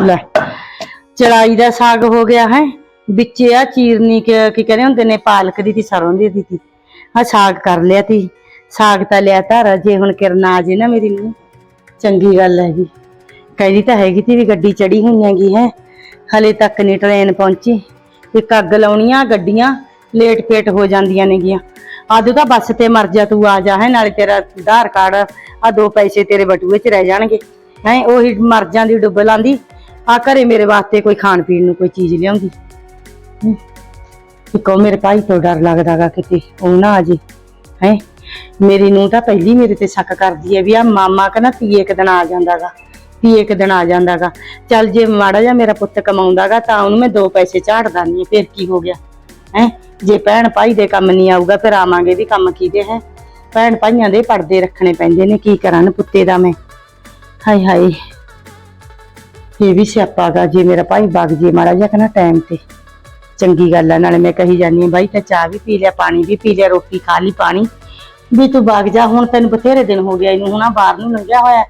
ਲੈ। ਚੜਾਈ ਦਾ ਸਾਗ ਹੋ ਗਿਆ ਹੈ। ਵਿੱਚ ਆ ਚੀਰਨੀ ਕੀ ਕਹਿੰਦੇ ਹੁੰਦੇ ਨੇ, ਪਾਲਕ ਦੀ ਤੇ, ਸਰੋਂ ਦੀ ਦੀ ਆ ਸਾਗ ਕਰ ਲਿਆ ਤੀ। ਸਾਗ ਤਾਂ ਲਿਆ ਧਾਰਾ, ਜੇ ਹੁਣ ਕਿਰਨਾ ਆ ਜੇ ਨਾ ਮੇਰੀ ਨੂੰ ਚੰਗੀ ਗੱਲ ਹੈਗੀ ਕਹਿੰਦੀ ਤਾਂ ਹੈਗੀ ਤੀ ਵੀ ਗੱਡੀ ਚੜੀ ਹੋਈਆਂਗੀ ਹੈ। ਹਲੇ ਤੱਕ ਨਹੀਂ ਟ੍ਰੇਨ ਪਹੁੰਚੀ। ਇੱਕ ਅੱਗ ਲਾਉਣੀਆਂ, ਗੱਡੀਆਂ ਲੇਟ ਪੇਟ ਹੋ ਜਾਂਦੀਆਂ ਨੇਗੀਆਂ। ਅੱਜ ਤਾਂ ਬੱਸ ਤੇ ਮਰ ਜਾ, ਤੂੰ ਆ ਜਾ ਹੈ, ਨਾਲੇ ਤੇਰਾ ਆਧਾਰ ਕਾਰਡ ਆ ਦੋ ਪੈਸੇ ਤੇਰੇ ਬਟੂਏ 'ਚ ਰਹਿ ਜਾਣਗੇ। ਹੈ, ਉਹੀ ਮਰ ਜਾਂਦੀ ਡੁੱਬ ਲਾਂਦੀ। ਆ ਘਰੇ ਮੇਰੇ ਵਾਸਤੇ ਕੋਈ ਖਾਣ ਪੀਣ ਨੂੰ ਕੋਈ ਚੀਜ਼ ਲਿਆਉਂਦੀ? ਹਮ। ਮੇਰੇ ਭਾਈ ਤੋਂ ਡਰ ਲੱਗਦਾਗਾ ਕਿਤੇ, ਉਹ ਨਾ ਆ ਜੇ। ਹੈ? ਮੇਰੀ ਨੂੰ ਤਾਂ ਪਹਿਲੀ ਮੇਰੇ ਤੇ ਸ਼ੱਕ ਕਰਦੀ ਹੈ ਵੀ ਆ ਮਾਮਾ ਕਹਿੰਦਾ ਤੀਏ ਇੱਕ ਦਿਨ ਆ ਜਾਂਦਾਗਾ ਤੀਏ ਇੱਕ ਦਿਨ ਆ ਜਾਂਦਾਗਾ ਚੱਲ ਜੇ ਮਾੜਾ ਜਿਹਾ ਮੇਰਾ ਪੁੱਤ ਕਮਾਉਂਦਾਗਾ ਤਾਂ ਉਹਨੂੰ ਮੈਂ ਦੋ ਪੈਸੇ ਝਾੜਦਾ ਨਹੀਂ ਫਿਰ ਕੀ ਹੋ ਗਿਆ? ਹੈ? ਜੇ ਭੈਣ ਭਾਈ ਦੇ ਕੰਮ ਨਹੀਂ ਆਊਗਾ, ਫਿਰ ਆਵਾਂਗੇ ਵੀ ਕੰਮ ਕੀਦੇ ਹੈ? ਭੈਣ ਭਾਈਆਂ ਦੇ ਪਰਦੇ ਰੱਖਣੇ ਪੈਂਦੇ ਨੇ, ਕੀ ਕਰਾਂ ਪੁੱਤੇ ਦਾ ਮੈਂ? ਹਾਏ ਹਾਏ। ਇਹ ਵੀ ਸਿਆਪਾ ਗਾ, ਜੇ ਮੇਰਾ ਭਾਈ ਵਗ ਜੇ ਮਾੜਾ ਜਿਹਾ, ਕਹਿੰਦਾ ਟਾਈਮ ਤੇ। ਚੰਗੀ ਗੱਲ ਆ, ਨਾਲੇ ਮੈਂ ਕਹੀ ਜਾਨੀ ਆ ਬਾਈ, ਤਾਂ ਚਾਹ ਵੀ ਪੀ ਲਿਆ, ਪਾਣੀ ਵੀ ਪੀ ਲਿਆ, ਰੋਟੀ ਖਾ ਲਈ ਪਾਣੀ। ਵੀ ਤੂੰ ਵਗ ਜਾ, ਹੁਣ ਤੈਨੂੰ ਬਥੇਰੇ ਦਿਨ ਹੋ ਗਿਆ ਇਹਨੂੰ ਹੁਣ ਬਾਹਰ ਨੂੰ ਲੰਘਿਆ ਹੋਇਆ।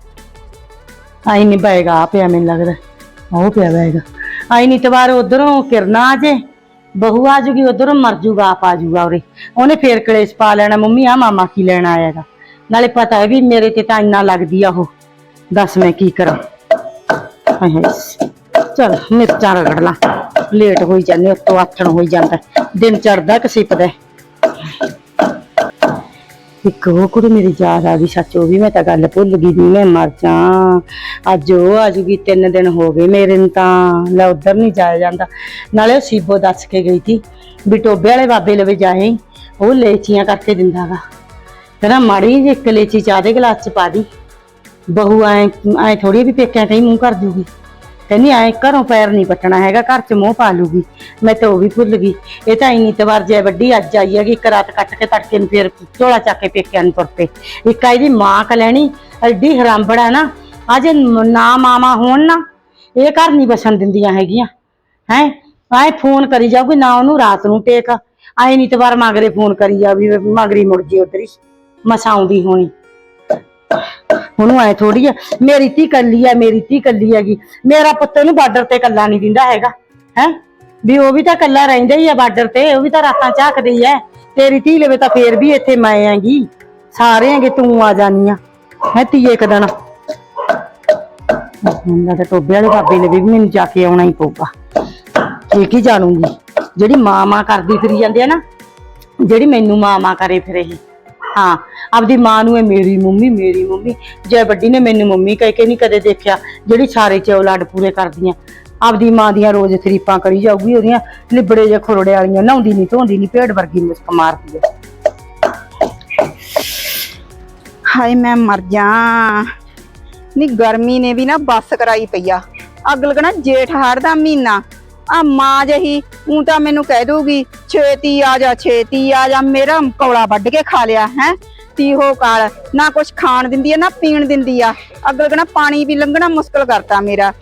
ਆਈ ਨਹੀਂ ਬੈਗਾ, ਆ ਪਿਆ ਮੈਨੂੰ ਲੱਗਦਾ। ਉਹ ਪਿਆ ਬੈਗਾ। ਆਈ ਨਹੀਂ ਤਵਾਰ ਉਧਰੋਂ ਕਿਰਨਾ ਆ ਜੇ। ਬਹੂ ਆ ਜੂਗੀ, ਉਧਰੋਂ ਮਰ ਜੂਗਾ ਆਪ ਆ ਜੂਗਾ ਉਰੇ। ਉਹਨੇ ਫੇਰ ਕਲੇਸ਼ ਪਾ ਲੈਣਾ, ਮੰਮੀ ਆ ਮਾਮਾ ਕੀ ਲੈਣ ਆਇਆਗਾ ਨਾਲੇ ਪਤਾ ਹੈ ਵੀ ਮੇਰੇ ਤੇ ਤਾਂ ਇੰਨਾ ਲੱਗਦੀ ਆ ਉਹ। ਦੱਸ ਮੈਂ ਕੀ ਕਰਾਂ। ਹਾਏ ਹਾਏ ਚਲ ਮਿਰਚਾਂ ਰਗੜ ਲਾ ਲੇਟ ਹੋਈ ਜਾਂਦੇ, ਉੱਤੋਂ ਆਥਣ ਹੋਈ ਜਾਂਦਾ। ਦਿਨ ਚੜਦਾ ਕਿ ਸਿਪਦਾ ਇੱਕ ਉਹ ਕੁੜੀ ਮੇਰੀ ਯਾਦ ਆ ਗਈ, ਸੱਚ ਉਹ ਵੀ ਮੈਂ ਤਾਂ ਗੱਲ ਭੁੱਲ ਗਈ ਵੀ ਮੈਂ ਮਰ ਜਾ ਅੱਜ ਉਹ ਆ ਜੂਗੀ, ਤਿੰਨ ਦਿਨ ਹੋ ਗਏ ਮੇਰੇ ਨੂੰ ਤਾਂ। ਲੈ ਉਧਰ ਨਹੀਂ ਜਾਇਆ ਜਾਂਦਾ। ਨਾਲੇ ਉਹ ਸੀਬੋ ਦੱਸ ਕੇ ਗਈ ਸੀ ਵੀ ਟੋਬੇ ਵਾਲੇ ਬਾਬੇ ਲਵੇ ਜਾਏ। ਉਹ ਲੇਚੀਆਂ ਕਰਕੇ ਦਿੰਦਾਗਾ ਕਹਿੰਦਾ, ਮਾੜੀ ਜਿਹੀ ਇੱਕ ਲੇਚੀ ਚਾਹ ਦੇ ਗਲਾਸ ਚ ਪਾ ਦੀ। ਬਹੂ ਐ ਐ ਥੋੜੀ ਵੀ ਪੇਕਿਆਂ ਤੇ ਮੂੰਹ ਕਰ ਜੂਗੀ। ਕਹਿੰਦੀ ਐ ਘਰੋਂ ਪੈਰ ਨਹੀਂ ਪੱਟਣਾ ਹੈਗਾ, ਘਰ ਚ ਮੂੰਹ ਪਾ ਲੂਗੀ। ਮੈਂ ਤਾਂ ਉਹ ਵੀ ਭੁੱਲ ਗਈ। ਇਹ ਤਾਂ ਇੰਨੀ ਤਵਾਰ ਜੇ ਵੱਡੀ ਅੱਜ ਆਈ ਹੈਗੀ, ਇੱਕ ਰਾਤ ਕੱਟ ਕੇ ਤੜਕੇ ਨੂੰ ਫਿਰ ਝੋਲਾ ਚੱਕ ਕੇ ਪੇਕਿਆਂ ਨੂੰ ਤੁਰ ਪਏ ਇੱਕ ਆਈ ਦੀ ਮਾਂ ਕਲੈਣੀ, ਐਡੀ ਹਰਾਮਬੜਾ ਨਾ, ਅਜ ਨਾ ਮਾਮਾ ਹੋਣ ਨਾ, ਇਹ ਘਰ ਨਹੀਂ ਬਸਣ ਦਿੰਦੀਆਂ ਹੈਗੀਆਂ। ਹੈ ਆਏ ਫੋਨ ਕਰੀ ਜਾਊਗੀ, ਨਾ ਉਹਨੂੰ ਰਾਤ ਨੂੰ ਟੇਕ। ਆਏ ਨਹੀਂ ਤਵਾਰ ਮਗਰੇ ਫੋਨ ਕਰੀ ਜਾਵੀ ਮਗਰੀ ਮੁੜ ਜੇ ਉਧਰ ਹੀ ਮਸਾਂ ਆਉਂਦੀ ਹੋਣੀ। ਉਹਨੂੰ ਐ ਥੋੜੀ ਆ, ਮੇਰੀ ਧੀ ਕੱਲੀ ਆ, ਮੇਰੀ ਧੀ ਕੱਲੀ ਹੈਗੀ। ਮੇਰਾ ਪੁੱਤ ਨੂੰ ਬਾਰਡਰ ਤੇ ਕੱਲਾ ਨਹੀਂ ਦਿੰਦਾ ਹੈਗਾ, ਹੈ? ਵੀ ਉਹ ਵੀ ਤਾਂ ਕੱਲਾ ਰਹਿੰਦਾ ਹੀ ਆ ਬਾਰਡਰ ਤੇ, ਉਹ ਵੀ ਤਾਂ ਰਾਤਾਂ ਝਾਕਦੇ ਐ, ਤੇਰੀ ਧੀ ਲਵੇ ਤਾਂ ਫੇਰ ਵੀ ਇੱਥੇ ਮੈਂ ਆਂਗੀ। ਸਾਰੇ ਆਂਗੇ ਤੂੰ ਆ ਜਾਨੀ ਆ, ਹੈ ਧੀਏ ਇੱਕ ਦਿਨ। ਉਹਨਾਂ ਦਾ ਟੋਬੇ ਵਾਲੇ ਬਾਬੇ ਨੇ ਵੀ ਮੈਨੂੰ ਜਾ ਕੇ ਆਉਣਾ ਹੀ ਪਊਗਾ। ਠੀਕ ਹੀ ਜਾਣੂਗੀ। ਜਿਹੜੀ ਮਾਂ ਮਾਂ ਕਰਦੀ ਫਿਰੀ ਜਾਂਦੀ ਆ ਨਾ, ਜਿਹੜੀ ਮੈਨੂੰ ਮਾਂ ਮਾਂ ਕਰੇ ਫਿਰ ਇਹ ਹਾਂ, ਆਪਦੀ ਮਾਂ ਨੂੰ ਇਹ ਮੇਰੀ ਮੰਮੀ ਮੇਰੀ ਮੰਮੀ। ਜੈ ਵੱਡੀ ਨੇ ਮੈਨੂੰ ਮੰਮੀ ਕਹਿ ਕੇ ਨਹੀਂ ਕਦੇ ਦੇਖਿਆ, ਜਿਹੜੀ ਸਾਰੇ ਚੌਲਾਡ ਪੂਰੇ ਕਰਦੀਆਂ। ਆਪਦੀ ਮਾਂ ਦੀਆਂ ਰੋਜ਼ ਤਰੀਫਾਂ ਕਰੀ ਜਾਊਗੀ, ਉਹਦੀਆਂ ਲਿਬੜੇ ਜੇ ਖੁਰੜੇ ਵਾਲੀਆਂ, ਨਹਾਉਂਦੀ ਨਹੀਂ ਧੋਂਦੀ ਨਹੀਂ ਭੇਡ ਵਰਗੀ ਮੁਸਕ ਮਾਰਦੀ ਹੈ। ਹਾਏ, ਮੈਂ ਮਰ ਜਾ ਨੀ, ਗਰਮੀ ਨੇ ਵੀ ਨਾ ਬੱਸ ਕਰਾਈ ਪਈਆ ਅੱਗ ਲੱਗਣਾ ਜੇਠ ਹਾੜ ਦਾ ਮਹੀਨਾ। ਆ ਮਾਂ ਜਹੀ ਉਂ ਤਾਂ ਮੈਨੂੰ ਕਹਿ ਦੂਗੀ ਛੇਤੀ ਆ ਜਾ, ਛੇਤੀ ਆ ਜਾ, ਮੇਰਾ ਕੌਲਾ ਵੱਢ ਕੇ ਖਾ ਲਿਆ, ਹੈ? ਤੀਹੋ ਕਾਲ, ਨਾ ਕੁਛ ਖਾਣ ਦਿੰਦੀ ਆ, ਨਾ ਪੀਣ ਦਿੰਦੀ ਆ। ਅੱਗ ਲੱਗਣਾ ਪਾਣੀ ਵੀ ਲੰਘਣਾ ਮੁਸ਼ਕਲ ਕਰਤਾ ਮੇਰਾ।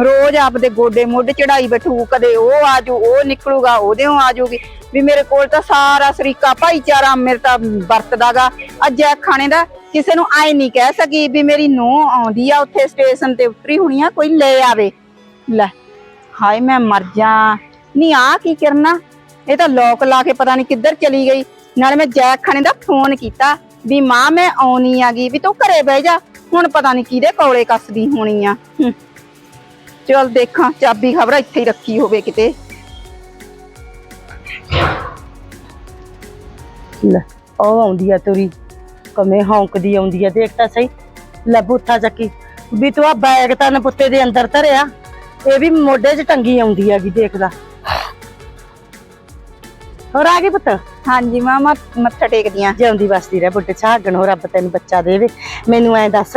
ਰੋਜ਼ ਆਪਦੇ ਗੋਡੇ ਮੁੱਢ ਚੜਾਈ ਬੈਠੂ, ਕਦੇ ਉਹ ਆਜੂ, ਉਹ ਨਿਕਲੂਗਾ ਉਹਦੇੋਂ ਆਜੂਗੀ। ਵੀ ਮੇਰੇ ਕੋਲ ਤਾਂ ਸਾਰਾ ਸਰੀਕਾ ਭਾਈਚਾਰਾ ਮੇਰੇ ਤਾਂ ਵਰਤਦਾਗਾ। ਅੱਜ ਇਹ ਖਾਣੇ ਦਾ ਕਿਸੇ ਨੂੰ ਆਏ ਨਹੀਂ ਕਹਿ ਸਕੀ ਵੀ ਮੇਰੀ ਨੂੰਹ ਆਉਂਦੀ ਆ, ਉੱਥੇ ਸਟੇਸ਼ਨ ਤੇ ਉਤਰੀ ਹੋਣੀ ਆ, ਕੋਈ ਲੈ ਆਵੇ। ਲੈ। ਹਾਏ ਮੈਂ ਮਰ ਜਾ। ਨਹੀਂ ਆ ਕੀ ਕਰਨਾ? ਇਹ ਤਾਂ ਲੋਕ ਲਾ ਕੇ ਪਤਾ ਨਹੀਂ ਕਿੱਧਰ ਚਲੀ ਗਈ। ਨਾਲੇ ਮੈਂ ਜੈਕ ਖਾਣੇ ਦਾ ਫੋਨ ਕੀਤਾ ਵੀ ਮਾਂ, ਮੈਂ ਆਉਣੀ ਆਗੀ ਵੀ ਤੂੰ ਘਰੇ ਬਹਿ ਜਾ। ਹੁਣ ਪਤਾ ਨਹੀਂ ਕਿਹਦੇ ਕੋਲੇ ਕੱਸਦੀ ਹੋਣੀ ਆ। ਹੂੰ। ਚੱਲ ਦੇਖਾਂ, ਚਾਬੀ ਖਬਰ ਇੱਥੇ ਹੀ ਰੱਖੀ ਹੋਵੇ ਕਿਤੇ। ਲੈ, ਉਹ ਆਉਂਦੀ ਆ ਤੁਰੀ। ਕਮੇ ਹੌਂਕਦੀ ਆਉਂਦੀ ਆ, ਦੇਖ ਤਾਂ ਸਹੀ। ਲੈ, ਬੂਥਾ ਚੱਕੀ। ਵੀ ਤੂੰ ਆ ਬੈਗ ਤਾਂ ਨਪੁੱਤੇ ਦੇ ਅੰਦਰ ਧਰਿਆ। ਇਹ ਵੀ ਮੋਢੇ 'ਚ ਟੰਗੀ ਆਉਂਦੀ ਹੈਗੀ ਦੇਖਦਾ। ਹੋਰ ਆ ਗਈ ਪੁੱਤ? ਹਾਂਜੀ ਮਾਂ ਮੈਂ ਮੱਥਾ ਟੇਕਦੀਆਂ ਜਿਉਂਦੀ ਵਸਦੀ ਰਹਿ ਬੁੱਢੇ ਛਾਗਣ ਹੋ ਰੱਬ ਤੈਨੂੰ ਬੱਚਾ ਦੇਵੇ। ਮੈਨੂੰ ਐ ਦੱਸ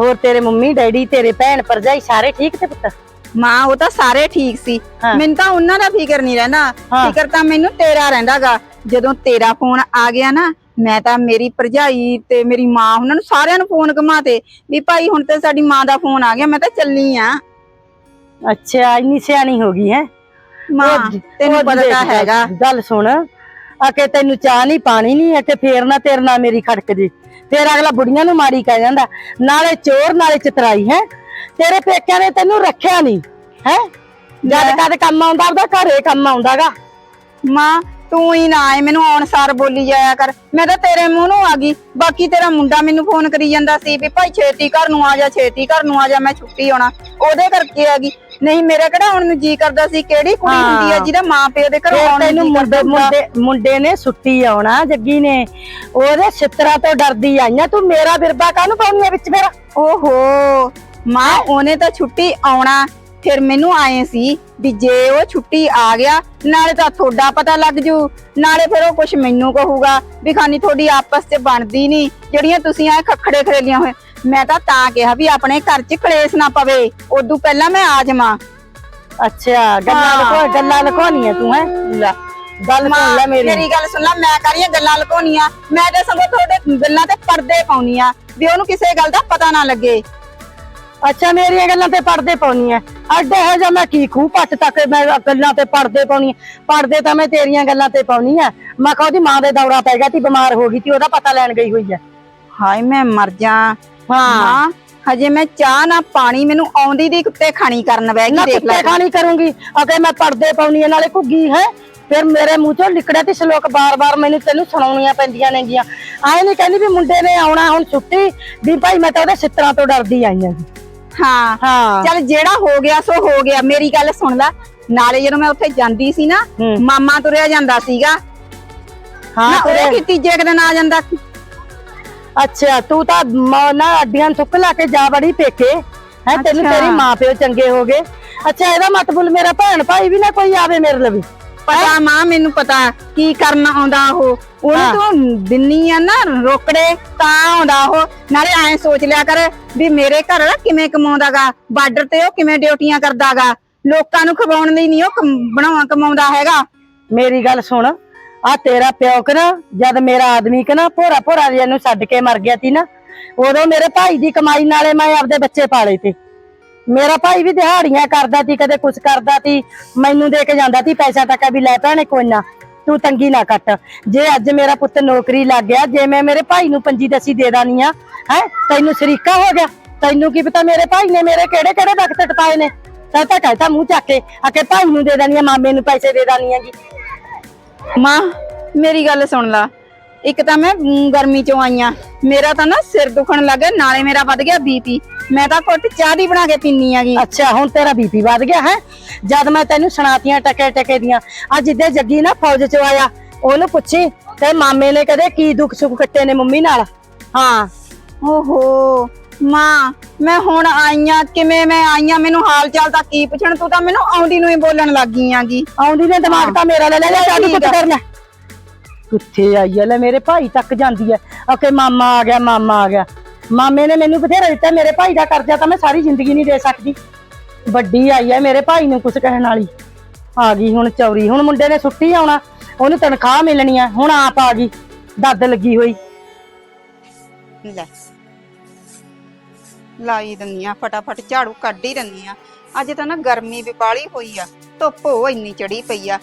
ਹੋਰ ਤੇਰੇ ਮੰਮੀ ਡੈਡੀ ਤੇਰੇ ਭੈਣ ਭਰਜਾਈ ਸਾਰੇ ਠੀਕ ਤੇ ਪੁੱਤ? ਮਾਂ ਉਹ ਤਾਂ ਸਾਰੇ ਠੀਕ ਸੀ। ਮੈਨੂੰ ਤਾਂ ਉਹਨਾਂ ਦਾ ਫਿਕਰ ਨਹੀਂ ਰਹਿੰਦਾ। ਫਿਕਰ ਤਾਂ ਮੈਨੂੰ ਤੇਰਾ ਰਹਿੰਦਾਗਾ। ਜਦੋਂ ਤੇਰਾ ਫੋਨ ਆ ਗਿਆ ਨਾ ਮੈਂ ਤਾਂ ਮੇਰੀ ਭਰਜਾਈ ਤੇ ਮੇਰੀ ਮਾਂ ਉਹਨਾਂ ਨੂੰ ਸਾਰਿਆਂ ਨੂੰ ਫੋਨ ਘਮਾਤੇ ਵੀ ਭਾਈ ਹੁਣ ਤੇ ਸਾਡੀ ਮਾਂ ਦਾ ਫੋਨ ਆ ਗਿਆ ਮੈਂ ਤਾਂ ਚੱਲੀ ਆ। ਅੱਛਾ ਇੰਨੀ ਸਿਆਣੀ ਹੋ ਗਈ ਹੈ। ਮਾਂ ਤੈਨੂੰ ਪਤਾ ਤਾਂ ਹੈਗਾ। ਗੱਲ ਸੁਣ ਆ ਕੇ ਤੈਨੂੰ ਚਾਹ ਨਹੀਂ ਪਾਣੀ ਨਹੀਂ ਤੇ ਫੇਰ ਨਾ ਤੇਰੇ ਨਾਲ ਮੇਰੀ ਖੜਕ ਜੀ। ਫੇਰ ਅਗਲਾ ਬੁੜੀਆਂ ਨੂੰ ਮਾੜੀ ਕਹਿ ਜਾਂਦਾ ਨਾਲੇ ਚੋਰ ਨਾਲੇ ਚਤਰਾਈ ਹੈ। ਤੇਰੇ ਪੇਕਿਆਂ ਨੇ ਤੈਨੂੰ ਰੱਖਿਆ ਨਹੀਂ ਹੈ? ਜਦ ਕਦ ਕੰਮ ਆਉਂਦਾ ਉਹਦਾ ਘਰੇ ਕੰਮ ਆਉਂਦਾਗਾ। ਮਾਂ ਤੂੰ ਹੀ ਨਾ ਆਏ ਮੈਨੂੰ ਆਉਣ ਸਾਰ ਬੋਲੀ ਜਾਇਆ ਕਰ। ਮੈਂ ਤਾਂ ਤੇਰੇ ਮੂੰਹ ਨੂੰ ਆ ਗਈ। ਬਾਕੀ ਤੇਰਾ ਮੁੰਡਾ ਮੈਨੂੰ ਫੋਨ ਕਰੀ ਜਾਂਦਾ ਸੀ ਵੀ ਭਾਈ ਛੇਤੀ ਘਰ ਨੂੰ ਆ ਜਾ ਛੇਤੀ ਘਰ ਨੂੰ ਆ ਜਾ ਮੈਂ ਛੁੱਟੀ ਆਉਣਾ। ਉਹਦੇ ਕਰਕੇ ਆ ਗਈ। ਨਹੀਂ ਮੇਰਾ ਕਿਹੜਾ ਆਉਣ ਨੂੰ ਜੀ ਕਰਦਾ ਸੀ ਕਿਹੜੀ ਕੁੜੀ ਹਾਂ। ਹੁੰਦੀ ਆ ਜਿਹਦਾ ਮਾਂ ਪਿਓ ਦੇ ਘਰੋਂ ਆਉਣ ਨੂੰ ਤੈਨੂੰ ਜੀ ਮੁੰਡੇ ਕਰਦਾ ਹੁੰਦਾ? ਮੁੰਡੇ ਮੁੰਡੇ ਨੇ ਸੁੱਟੀ ਆਉਣਾ ਜੱਗੀ ਨੇ। ਉਹਦੇ ਸਿੱਤਰਾ ਤੋਂ ਡਰਦੀ ਆਈਆਂ ਤੂੰ ਮੇਰਾ ਬਿਰਬਾ ਕਾਹਨੂੰ ਪਾਉਣੀ ਆ ਵਿੱਚ ਮੇਰਾ? ਓਹੋ ਮਾਂ ਉਹਨੇ ਤਾਂ ਛੁੱਟੀ ਆਉਣਾ। ਫਿਰ ਮੈਨੂੰ ਆਏ ਸੀ ਵੀ ਜੇ ਉਹ ਛੁੱਟੀ ਆ ਗਿਆ ਨਾਲੇ ਤਾਂ ਤੁਹਾਡਾ ਪਤਾ ਲੱਗ ਜੂ। ਨਾਲੇ ਫਿਰ ਉਹ ਕੁਛ ਮੈਨੂੰ ਕਹੂਗਾ ਵੀ ਖਾਨੀ ਤੁਹਾਡੀ ਆਪਸ 'ਚ ਬਣਦੀ ਨਹੀਂ। ਜਿਹੜੀਆਂ ਤੁਸੀਂ ਐ ਖੱਖੜੇ ਖੜੇਲੀਆਂ ਹੋਏ ਮੈਂ ਤਾਂ ਤਾਂ ਕਿਹਾ ਵੀ ਆਪਣੇ ਘਰ 'ਚ ਕਲੇਸ਼ ਨਾ ਪਵੇ ਉਦੋਂ ਪਹਿਲਾਂ ਮੈਂ ਆ ਜਾਵਾਂ। ਅੱਛਾ ਗੱਲਾਂ ਹਾਂ। ਲਕੋ ਗੱਲਾਂ ਲਕੋਣੀਆਂ ਤੂੰ ਹੈ? ਲੈ ਗੱਲ ਸੁਣ ਲੈ ਮੇਰੀ। ਮੇਰੀ ਗੱਲ ਸੁਣ ਲੈ ਮੈਂ ਕਰੀਆਂ ਗੱਲਾਂ ਲੁਕਾਉਣੀਆਂ? ਮੈਂ ਤਾਂ ਸਗੋਂ ਤੁਹਾਡੇ ਗੱਲਾਂ ਤੇ ਪਰਦੇ ਪਾਉਣੀਆਂ ਵੀ ਉਹਨੂੰ ਕਿਸੇ ਗੱਲ ਦਾ ਪਤਾ ਨਾ ਲੱਗੇ। ਅੱਛਾ ਮੇਰੀਆਂ ਗੱਲਾਂ ਤੇ ਪੜਦੇ ਪਾਉਣੀ ਐ ਅੱਡੇ ਹੈ ਜਾਂ ਮੈਂ ਕੀ ਖੂਹ ਪੱਟ ਤੱਕ ਮੈਂ ਗੱਲਾਂ ਤੇ ਪੜਦੇ ਪਾਉਣੀ ਪੜਦੇ ਤਾਂ ਮੈਂ ਤੇਰੀਆਂ ਗੱਲਾਂ ਤੇ ਪਾਉਣੀ ਆ। ਮੈਂ ਕਿਹਾ ਉਹਦੀ ਮਾਂ ਦੇ ਦੌਰਾ ਪੈ ਗਿਆ ਤੀ ਬਿਮਾਰ ਹੋ ਗਈ ਤੀ ਉਹਦਾ ਪਤਾ ਲੈਣ ਗਈ ਹੋਈ ਐ ਹਾਏ ਮੈਂ ਮਰ ਜਾ। ਹਾਂ। ਹਜੇ ਮੈਂ ਚਾਹ ਨਾ ਪਾਣੀ ਮੈਨੂੰ ਆਉਂਦੀ ਦੀ ਕੁੱਤੇ ਖਾਣੀ ਕਰਨ ਬਹਿ ਨਾ ਗਈ ਦੇਖ ਲੈ ਕੁੱਤੇ ਖਾਣੀ ਕਰੂੰਗੀ। ਅਗੇ ਮੈਂ ਪੜਦੇ ਪਾਉਣੀ ਨਾਲੇ ਘੁੱਗੀ ਹੈ। ਫਿਰ ਮੇਰੇ ਮੂੰਹ ਚੋਂ ਨਿਕੜਿਆ ਤੇ ਸ਼ਲੋਕ ਬਾਰ-ਬਾਰ ਮੈਨੂੰ ਤੈਨੂੰ ਸੁਣਾਉਣੀਆਂ ਪੈਂਦੀਆਂ ਨੇਗੀਆਂ। ਆਏ ਨਹੀਂ ਕਹਿੰਦੀ ਵੀ ਮੁੰਡੇ ਨੇ ਆਉਣਾ ਹੁਣ ਛੁੱਟੀ ਵੀ ਭਾਈ ਮੈਂ ਤਾਂ ਉਹਦੇ ਸਿੱਤਰਾਂ ਤੋਂ ਡਰਦੀ ਆਈ ਆਂ। ਹਾਂ। ਹਾਂ। ਚੱਲ ਜਿਹੜਾ ਹੋ ਗਿਆ ਸੋ ਹੋ ਗਿਆ। ਮੇਰੀ ਗੱਲ ਸੁਣ ਲੈ। ਨਾਲੇ ਜਦੋਂ ਮੈਂ ਉੱਥੇ ਜਾਂਦੀ ਸੀ ਨਾ ਹੂੰ। ਮਾਮਾ ਤੁਰਿਆ ਜਾਂਦਾ ਸੀਗਾ। ਹਾਂ ਨਾ ਤੁਰੇ- ਉਹ ਕੀ ਤੀਜੇ ਕੁ ਦਿਨ ਆ ਜਾਂਦਾ ਅੱਛਾ ਤੂੰ ਤਾਂ ਮ- ਨਾ ਅੱਡੀਆਂ ਸੁੱਕ ਲਾ ਕੇ ਜਾ ਬੜੀ ਪੇਕੇ। ਹੈ ਤੈਨੂੰ ਅੱਛਾ। ਤੇਰੀ ਮਾਂ ਪਿਓ ਚੰਗੇ ਹੋ ਗਏ। ਅੱਛਾ ਇਹਦਾ ਮਤਲਬ ਮੇਰਾ ਭੈਣ ਭਾਈ ਵੀ ਨਾ ਕੋਈ ਆਵੇ ਮੇਰੇ ਲਵੇ ਪਤਾ ਮਾਂ ਮੈਨੂੰ ਪਤਾ ਕੀ ਕਰਨ ਆਉਂਦਾ ਉਹ। ਹਾਂ। ਉਹਨੂੰ ਤੂੰ ਦਿੰਨੀ ਆ ਨਾ ਰੋਕੜੇ ਤਾਂ ਆਉਂਦਾ ਉਹ। ਨਾਲੇ ਐਂ ਸੋਚ ਲਿਆ ਕਰ ਵੀ ਮੇਰੇ ਘਰ ਵਾਲਾ ਕਿਵੇਂ ਕਮਾਉਂਦਾਗਾ ਬਾਰਡਰ ਤੇ ਉਹ ਕਿਵੇਂ ਡਿਊਟੀਆਂ ਕਰਦਾਗਾ। ਲੋਕਾਂ ਨੂੰ ਖਵਾਉਣ ਲਈ ਨਹੀਂ ਉਹ ਕਮ- ਬਣਾਉਣਾ ਕਮਾਉਂਦਾ ਹੈਗਾ। ਮੇਰੀ ਗੱਲ ਸੁਣ ਆ ਤੇਰਾ ਪਿਓ ਕਿ ਨਾ, ਜਦ ਮੇਰਾ ਆਦਮੀ ਕਿ ਨਾ ਭੋਰਾ ਭੋਰਾ ਜਿਹਾ ਨੂੰ ਛੱਡ ਕੇ ਮਰ ਗਿਆ ਸੀ ਨਾ, ਉਦੋਂ ਮੇਰੇ ਭਾਈ ਦੀ ਕਮਾਈ ਨਾਲੇ ਮੈਂ ਆਪਦੇ ਬੱਚੇ ਪਾਲੇ ਤੇ। ਮੇਰਾ ਭਾਈ ਵੀ ਦਿਹਾੜੀਆਂ ਕਰਦਾ ਸੀ, ਕਦੇ ਕੁਛ ਕਰਦਾ ਸੀ, ਮੈਨੂੰ ਦੇ ਕੇ ਜਾਂਦਾ ਸੀ ਪੈਸਾ ਟਕਾ ਵੀ ਲੈ ਭੈਣੇ ਕੋਈ ਨਾ, ਤੂੰ ਤੰਗੀ ਨਾ ਕੱਟ। ਜੇ ਅੱਜ ਮੇਰਾ ਪੁੱਤ ਨੌਕਰੀ ਲੱਗ ਗਿਆ, ਜੇ ਮੈਂ ਮੇਰੇ ਭਾਈ ਨੂੰ ਪੰਜੀ ਦਸੀ ਦੇ ਦਾਨੀ ਆ, ਹੈ, ਤੈਨੂੰ ਸ਼ਰੀਕਾ ਹੋ ਗਿਆ, ਤੈਨੂੰ ਕੀ ਪਤਾ ਮੇਰੇ ਭਾਈ ਨੇ ਮੇਰੇ ਕਿਹੜੇ ਕਿਹੜੇ ਵਕਤ ਟਪਾਏ ਨੇ। ਤਾਂ ਤਾਂ ਕਹਿਤਾ ਮੂੰਹ ਚੱਕ ਕੇ ਆਕੇ ਭਾਈ ਨੂੰ ਦੇ ਦਾਨੀ ਆ, ਮਾਮੇ ਨੂੰ ਪੈਸੇ ਦੇ ਦਾਨੀ ਆ ਜੀ ਮਾਂ ਮੇਰੀ ਗੱਲ ਸੁਣ ਲਾ। ਇੱਕ ਤਾਂ ਮੈਂ ਗਰਮੀ ਚੋਂ ਆਈਆਂ ਮੇਰਾ ਤਾਂ ਨਾ ਸਿਰ ਦੁਖਣ ਲੱਗਾ ਨਾਲੇ ਮੇਰਾ ਵੱਧ ਗਿਆ ਬੀਪੀ ਮੈਂ ਤਾਂ ਘੁੱਟ ਚਾਹ ਦੀ ਬਣਾ ਕੇ ਪੀਨੀ ਆਗੀ ਅੱਛਾ ਹੁਣ ਤੇਰਾ ਬੀਪੀ ਵੱਧ ਗਿਆ ਹੈ? ਜਦ ਮੈਂ ਤੈਨੂੰ ਸੁਣਾਤੀਆਂ ਟਕੇ ਟਕੇ ਦੀਆਂ ਅੱਜ ਜਿੱਦੇ ਜੱਗੀ ਨਾ ਫੌਜ ਚ ਆਇਆ। ਉਹਨੂੰ ਪੁੱਛੀ ਤੇ ਮਾਮੇ ਨੇ ਕਦੇ ਕੀ ਦੁੱਖ ਸੁੱਖ ਕੱਟੇ ਨੇ ਮੰਮੀ ਨਾਲ? ਹਾਂ। ਓਹੋ ਮਾਂ ਮੈਂ ਹੁਣ ਆਈਆਂ ਕਿਵੇਂ ਮੈਂ ਆਈਆਂ ਮੈਨੂੰ ਹਾਲ ਚਾਲ ਤਾਂ ਕੀ ਪੁੱਛਣ? ਤੂੰ ਤਾਂ ਮੈਨੂੰ ਆਉਂਦੀ ਨੂੰ ਹੀ ਬੋਲਣ ਲੱਗ ਗਈ ਆਗੀ। ਆਉਂਦੀ ਨੇ ਦਿਮਾਗ ਤਾਂ ਮੇਰਾ ਲੈ ਲੈ ਜਾ ਠੀਕ ਕੁੱਟ ਆ। ਕਰਨਾ ਕਿੱਥੇ ਆਈ ਆ? ਲੈ ਮੇਰੇ ਭਾਈ ਤੱਕ ਜਾਂਦੀ ਐ ਓਕੇ ਮਾਮਾ ਆ ਗਿਆ ਮਾਮਾ ਆ ਗਿਆ। ਮਾਮੇ ਨੇ ਮੈਨੂੰ ਬਥੇਰਾ ਦਿੱਤਾ ਮੇਰੇ ਭਾਈ ਦਾ ਕਰਜ਼ਾ ਤਾਂ ਮੈਂ ਸਾਰੀ ਜ਼ਿੰਦਗੀ ਨਹੀਂ ਦੇ ਸਕਦੀ। ਵੱਡੀ ਆਈ ਐ ਮੇਰੇ ਭਾਈ ਨੂੰ ਕੁਝ ਕਹਿਣ ਵਾਲੀ। ਆ ਗਈ ਹੁਣ ਚੌਰੀ ਹੁਣ ਮੁੰਡੇ ਨੇ ਛੁੱਟੀ ਆਉਣਾ। ਉਹਨੂੰ ਤਨਖਾਹ ਮਿਲਣੀ ਆ ਹੁਣ ਆਪ ਆ ਗਈ। ਦੱਦ ਲੱਗੀ ਹੋਈ। ਲੈ। ਲਾਈ ਦਿੰਨੀ ਆ, ਫਟਾਫਟ ਝਾੜੂ ਕੱਢ ਹੀ ਦਿੰਨੀ ਆ। ਅੱਜ ਤਾਂ ਨਾ ਗਰਮੀ ਵੀ ਬਾਲੀ ਹੋਈ ਆ, ਧੁੱਪ ਹੋ ਇੰਨੀ ਚੜੀ ਪਈ ਆ।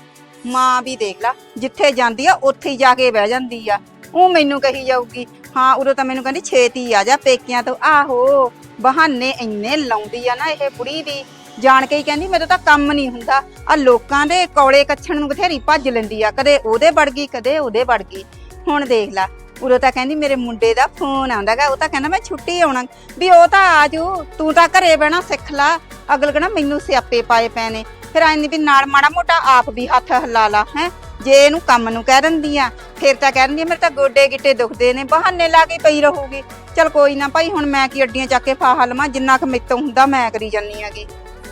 ਮਾਂ ਵੀ ਦੇਖ ਲਾ, ਜਿੱਥੇ ਜਾਂਦੀ ਆ, ਉੱਥੇ ਹੀ ਜਾ ਕੇ ਬਹਿ ਜਾਂਦੀ ਆ। ਉਹ ਮੈਨੂੰ ਕਹੀ ਜਾਊਗੀ, ਹਾਂ, ਉਦੋਂ ਤਾਂ ਮੈਨੂੰ ਕਹਿੰਦੀ, ਛੇਤੀ ਆ ਜਾ ਪੇਕਿਆਂ ਤੋਂ। ਆਹੋ, ਬਹਾਨੇ ਇੰਨੇ ਲਾਉਂਦੀ ਆ ਨਾ ਇਹ ਬੁੜੀ ਵੀ। ਜਾਣ ਕੇ ਹੀ ਕਹਿੰਦੀ ਮੇਰੇ ਤਾਂ ਕੰਮ ਨਹੀਂ ਹੁੰਦਾ। ਆ ਲੋਕਾਂ ਦੇ ਕੌਲੇ ਕੱਛਣ ਨੂੰ ਬਥੇਰੀ ਭੱਜ ਲੈਂਦੀ ਆ। ਕਦੇ ਉਹਦੇ ਵੜ ਗਈ, ਕਦੇ ਉਹਦੇ ਵੜ ਗਈ। ਹੁਣ ਦੇਖ ਲੈ ਉਦੋਂ ਤਾਂ ਕਹਿੰਦੀ ਮੇਰੇ ਮੁੰਡੇ ਦਾ ਫੋਨ ਆਉਂਦਾਗਾ ਉਹ ਤਾਂ ਕਹਿੰਦਾ ਮੈਂ ਛੁੱਟੀ ਆਉਣਾ। ਵੀ ਉਹ ਤਾਂ ਆਜੂ ਤੂੰ ਤਾਂ ਘਰੇ ਬਹਿਣਾ, ਸਿੱਖ ਲਾ। ਅਗਲ ਕਹਿੰਦਾ ਮੈਨੂੰ ਸਿਆਪੇ ਪਾਏ ਪਏ ਨੇ। ਫਿਰ ਐਂ ਵੀ ਨਾਲ ਮਾੜਾ ਮੋਟਾ ਆਪ ਵੀ ਹੱਥ ਹਿਲਾ ਲਾ, ਹੈ। ਜੇ ਇਹਨੂੰ ਕੰਮ ਨੂੰ ਕਹਿ ਦਿੰਦੀ ਆ, ਫਿਰ ਤਾਂ ਕਹਿ ਦਿੰਦੀ ਆ, ਮੇਰੇ ਤਾਂ ਗੋਡੇ ਗਿੱਟੇ ਦੁਖਦੇ ਨੇ, ਬਹਾਨੇ ਲਾ ਕੇ ਪਈ ਰਹੂਗੀ। ਚਲ ਕੋਈ ਨਾ ਭਾਈ, ਹੁਣ ਮੈਂ ਕੀ ਅੱਡੀਆਂ ਚੱਕ ਕੇ ਫਾਹਾ ਲਵਾਂ, ਜਿੰਨਾ ਕੁ ਮੇਤੋਂ ਹੁੰਦਾ ਮੈਂ ਕਰੀ ਜਾਨੀ ਆਗੀ।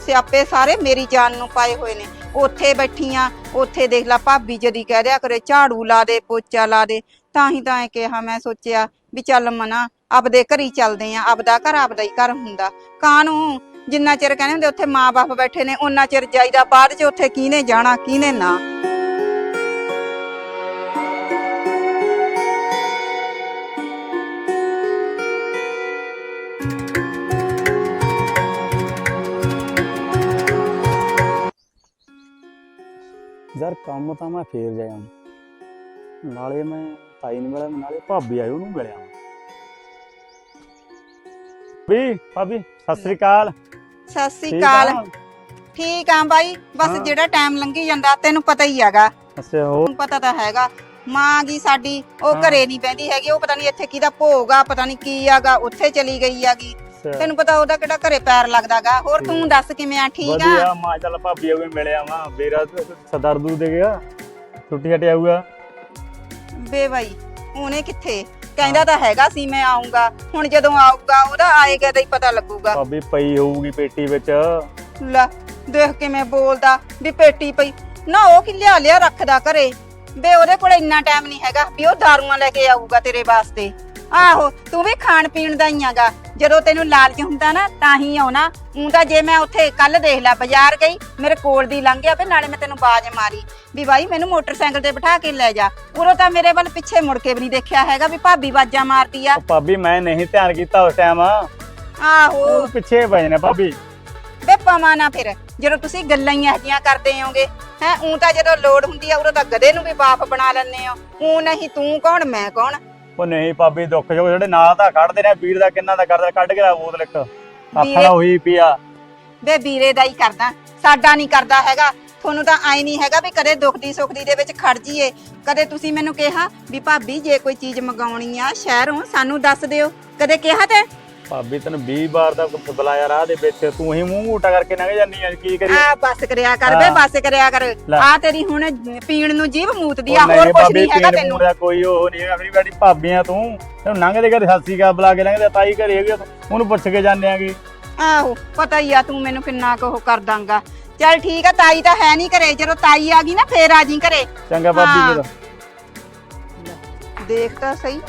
ਸਿਆਪੇ ਸਾਰੇ ਮੇਰੀ ਜਾਨ ਨੂੰ ਪਾਏ ਹੋਏ ਨੇ। ਉੱਥੇ ਬੈਠੀ ਬੈਠੀਆਂ, ਉੱਥੇ ਦੇਖ ਲਾ, ਭਾਬੀ ਜਦੀ ਕਹਿ ਦਿਆ ਕਰੇ, ਝਾੜੂ ਲਾ ਦੇ, ਪੋਚਾ ਲਾ ਦੇ। ਤਾਂ ਹੀ ਤਾਂ ਇਹ ਕਿਹਾ, ਮੈਂ ਸੋਚਿਆ ਵੀ ਚੱਲ ਮਨਾ, ਆਪਦੇ ਘਰ ਹੀ ਚੱਲਦੇ ਆ, ਆਪਦਾ ਘਰ ਆਪਦਾ ਹੀ ਘਰ ਹੁੰਦਾ। ਕਾਹਨੂੰ ਜਿੰਨਾ ਚਿਰ ਕਹਿੰਦੇ ਹੁੰਦੇ ਉੱਥੇ ਮਾਂ-ਬਾਪ ਬੈਠੇ ਨੇ ਉਹਨਾਂ ਚਿਰ ਜਾਈਦਾ ਬਾਅਦ ਚ ਉੱਥੇ ਕਿਹਨੇ ਜਾਣਾ, ਕਿਹਨੇ ਨਾ। ਯਾਰ ਕੰਮ ਤਾਂ ਮੈਂ ਫੇਰ ਜਾਇਆ। ਨਾਲੇ ਮੈਂ ਤਾਈ ਨੂੰ ਮਿਲਿਆ ਨਾਲੇ ਭਾਬੀ ਆਈ ਉਹਨੂੰ ਮਿਲਿਆ ਵੀ ਭਾਬੀ ਸਤਿ ਸ੍ਰੀ ਅਕਾਲ। ਸਤਿ ਸ੍ਰੀ ਅਕਾਲ? ਠੀਕ ਆ ਬਾਈ ਬਸ ਹਾਂ। ਜਿਹੜਾ ਟਾਈਮ ਲੰਘੀ ਜਾਂਦਾ ਤੈਨੂੰ ਪਤਾ ਹੀ ਹੈਗਾ। ਅੱਛਾ ਹੋਰ? ਤੈਨੂੰ ਪਤਾ ਤਾਂ ਹੈਗਾ ਮਾਂ ਗੀ ਸਾਡੀ ਉਹ ਹਾਂ। ਘਰੇ ਨਹੀਂ ਬੈੰਦੀ ਹੈਗੀ ਉਹ ਪਤਾ ਨਹੀਂ ਇੱਥੇ ਕਿਹਦਾ ਭੋਗ ਆ ਪਤਾ ਨਹੀਂ ਕੀ ਆਗਾ ਉੱਥੇ ਚਲੀ ਗਈ ਆਗੀ। ਤੈਨੂੰ ਪਤਾ ਉਹਦਾ ਕਿਹੜਾ ਘਰੇ ਪੈਰ ਲੱਗਦਾਗਾ। ਹੋਰ ਤੂੰ ਦੱਸ ਕਿਵੇਂ ਆ ਠੀਕ ਆ? ਵਧੀਆ ਮਾਂ ਚੱਲ ਭਾਬੀ ਵੀ ਮਿਲਿਆ ਵਾ ਮੇਰਾ ਸਰਦਾਰ ਦੂ ਗਿਆ। ਛੁੱਟੀ ਆਊਗਾ। ਬੇ ਬਾਈ ਉਹਨੇ ਕਿੱਥੇ? ਕਹਿੰਦਾ ਤਾਂ ਹੈਗਾ ਸੀ ਮੈਂ ਆਉਂਗਾ ਹੁਣ ਜਦੋਂ ਆਊਗਾ ਉਹਦਾ ਆਏਗਾ ਤਾਂ ਹੀ ਪਤਾ ਲੱਗੂਗਾ। ਭਾਬੀ ਪਈ ਹੋਊਗੀ ਪੇਟੀ ਵਿੱਚ। ਲੈ ਦੇਖ ਕਿਵੇਂ ਬੋਲਦਾ ਵੀ ਪੇਟੀ ਪਈ। ਨਾ ਉਹ ਕਿ ਲਿਆ ਲਿਆ ਰੱਖਦਾ ਘਰੇ? ਬੇ ਉਹਦੇ ਕੋਲ ਇੰਨਾ ਟਾਈਮ ਨਹੀਂ ਹੈਗਾ ਵੀ ਉਹ ਦਾਰੂਆਂ ਲੈ ਕੇ ਆਊਗਾ ਤੇਰੇ ਵਾਸਤੇ। ਆਹੋ ਤੂੰ ਵੀ ਖਾਣ ਪੀਣ ਦਾ ਹੀ ਆਗਾ। ਜਦੋਂ ਤੈਨੂੰ ਲਾਲਚ ਹੁੰਦਾ ਨਾ ਤਾਂ ਹੀ ਆਉਣਾ। ਊਂ ਤਾਂ ਜੇ ਮੈਂ ਉੱਥੇ ਕੱਲ ਦੇਖ ਲਿਆ ਬਾਜ਼ਾਰ ਗਈ ਮੇਰੇ ਕੋਲ ਦੀ ਲੰਘ ਗਿਆ ਤੇ ਨਾਲੇ ਮੈਂ ਤੈਨੂੰ ਬਾਜ ਮਾਰੀ। ਵੀ ਬਾਈ ਮੈਨੂੰ ਮੋਟਰਸਾਈਕਲ ਤੇ ਬਿਠਾ ਕੇ ਲੈ ਜਾ। ਉਰੋਂ ਤਾਂ ਮੇਰੇ ਵੱਲ ਪਿੱਛੇ ਮੁੜ ਕੇ ਵੀ ਨਹੀਂ ਦੇਖਿਆ ਹੈਗਾ ਵੀ ਭਾਬੀ ਬਾਜਾਂ ਮਾਰਦੀ ਆ। ਉਹ ਭਾਬੀ ਮੈਂ ਨਹੀਂ ਧਿਆਨ ਕੀਤਾ ਉਸ ਟਾਈਮ ਆਹੋ। ਪਿੱਛੇ ਪਏ ਨੇ ਭਾਬੀ। ਵੇ ਪਵਾਂ ਨਾ ਫਿਰ ਜਦੋਂ ਤੁਸੀਂ ਗੱਲਾਂ ਹੀ ਇਹੋ ਜਿਹੀਆਂ ਕਰਦੇ ਹੋਗੇ ਹੈ ਉਂ ਤਾਂ ਜਦੋਂ ਲੋੜ ਹੁੰਦੀ ਆ ਉਦੋਂ ਤਾਂ ਗਧੇ ਨੂੰ ਵੀ ਬਾਪ ਬਣਾ ਲੈਂਦੇ ਹੋ। ਉਂ ਨਹੀਂ ਤੂੰ ਕੌਣ ਮੈਂ ਕੌਣ? ਉਹ ਨਹੀਂ ਭਾਬੀ ਦੁੱਖ ਜੋ ਜਿਹੜੇ ਨਾਲ ਤਾਂ ਖੜਦੇ ਨੇ ਵੀਰ ਦਾ ਕਿੰਨਾ ਦਾ ਕਰਦਾ ਕੱਢ ਕੇ ਬੋਤਲ ਇੱਕ। ਆਖਣਾ ਹੋਈ ਪਿਆ। ਵੇ ਵੀਰੇ ਦਾ ਹੀ ਕਰਦਾ ਸਾਡਾ ਨਹੀਂ ਕਰਦਾ ਹੈਗਾ। ਤੁਹਾਨੂੰ ਤਾਂ ਆਈ ਨਹੀਂ ਹੈਗਾ ਵੀ ਕਦੇ ਦੁੱਖ ਦੀ ਸੁੱਖ ਦੀ ਦੇ ਵਿੱਚ ਖੜ ਜੀਏ ਕਦੇ ਤੁਸੀਂ ਮੈਨੂੰ ਕਿਹਾ ਵੀ ਭਾਬੀ ਜੇ ਕੋਈ ਚੀਜ਼ ਮੰਗਾਉਣੀ ਆ ਸ਼ਹਿਰੋਂ ਸਾਨੂੰ ਦੱਸ ਦਿਓ। ਕਦੇ ਕਿਹਾ ਤੇ? ਭਾਬੀ ਤੈਨੂੰ 20 ਵਾਰ ਦਾ ਬੁਲਾਇਆ ਰਾਹ ਦੇ ਵਿੱਚ ਤੂੰ ਹੀ ਮੂੰਹ ਮੋਟਾ ਕਰਕੇ ਲੰਘ ਜਾਂਦੀ ਆ ਕੀ ਕਰੀ ਆ ਬੱਸ ਕਰਿਆ ਕਰ ਹਾਂ। ਬੱਸ ਕਰਿਆ ਕਰ। ਆ ਤੇਰੀ ਹੁਣ ਪੀਣ ਨੂੰ ਜੀਭ ਮੂਤਦੀ ਆ ਹੋਰ ਕੁਝ ਨਹੀਂ ਹੈਗਾ ਤੈਨੂੰ। ਕੋਈ ਉਹ ਨਹੀਂ ਹੈਗਾ ਮੇਰੀ ਬੈਠੀ ਭਾਬੀਆਂ ਤੂੰ। ਤੈਨੂੰ ਲੰਘਦੇ ਘਰੇ ਸੱਸੀ ਕਾ ਬੁਲਾ ਕੇ ਲੰਘਦੇ ਤਾਈ ਘਰੇ ਹੈਗੀ ਉਹਨੂੰ ਪੁੱਛ ਕੇ ਜਾਂਦੇ ਆਂਗੇ। ਆਹੋ ਪਤਾ ਹੀ ਆ ਤੂੰ ਮੈਨੂੰ ਕਿੰਨਾ ਕੁ ਉਹ ਕਰ ਦਾਂਗਾ। ਚੱਲ ਠੀਕ ਆ ਤਾਈ ਤਾਂ ਹੈ ਨਹੀਂ ਘਰੇ ਜਦੋਂ ਤਾਈ ਆ ਗਈ ਨਾ ਫੇਰ ਆ ਜੀ ਘਰੇ। ਚੰਗਾ। ਭਾਬੀ ਫਿਰ। ਦੇਖ ਤਾਂ ਸਹੀ।